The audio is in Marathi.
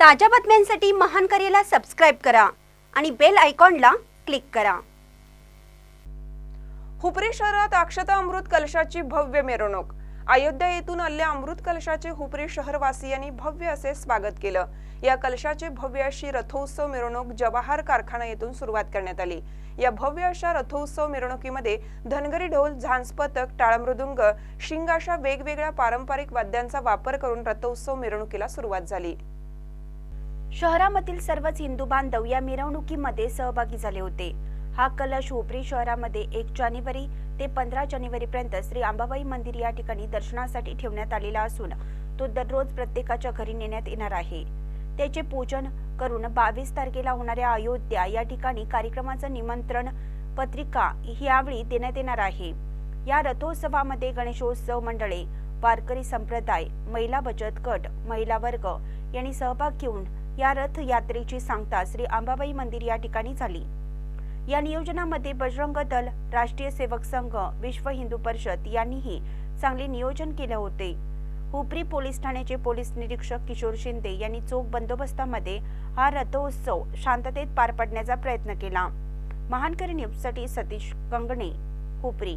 ताज्या बातम्यांसाठी महान करेला सबस्क्राईब करा आणि बेल आयकॉनला क्लिक करा. हुपरी शहरात अक्षता अमृत कलशाची भव्य मिरवणूक. अयोध्या येथून आलेल्या अमृत कलशाचे हुपरी शहरवासियांनी भव्य असे स्वागत केलं. या कलशाचे भव्य अशी रथोत्सव मिरवणूक जवाहर कारखाना येथून सुरुवात करण्यात आली. या भव्य अशा रथोत्सव मिरवणुकीमध्ये धनगरी ढोल झांज पथक टाळमृदुंग शिंग अशा वेगवेगळ्या पारंपरिक वाद्यांचा वापर करून रथोत्सव मिरवणुकीला सुरुवात झाली. शहरामधील सर्वच हिंदू बांधव या मिरवणुकीमध्ये सहभागी झाले होते. हा कलश हुपरी शहरामध्ये एक जानेवारी ते पंधरा जानेवारी पर्यंत श्री अंबाबाई मंदिर या ठिकाणी दर्शनासाठी ठेवण्यात आलेला असून तो दररोज प्रत्येकाच्या घरी नेण्यात येणार आहे. त्याचे पूजन करून बावीस तारखेला होणाऱ्या अयोध्या या ठिकाणी कार्यक्रमाचं निमंत्रण पत्रिका यावेळी देण्यात येणार आहे. या रथोत्सवामध्ये गणेशोत्सव मंडळे वारकरी संप्रदाय महिला बचत गट महिला वर्ग यांनी सहभाग घेऊन या रथ यात्रेची सांगता श्री आंबाबाई मंदिर या ठिकाणी झाली. या नियोजनामध्ये बजरंग दल राष्ट्रीय सेवक संघ विश्व हिंदू परिषद यांनीही चांगले नियोजन केले होते. हुपरी पोलीस ठाण्याचे पोलीस निरीक्षक किशोर शिंदे यांनी चोख बंदोबस्तामध्ये हा रथोत्सव शांततेत पार पाडण्याचा प्रयत्न केला. महानकरी न्यूजसाठी सतीश कंगणे हुपरी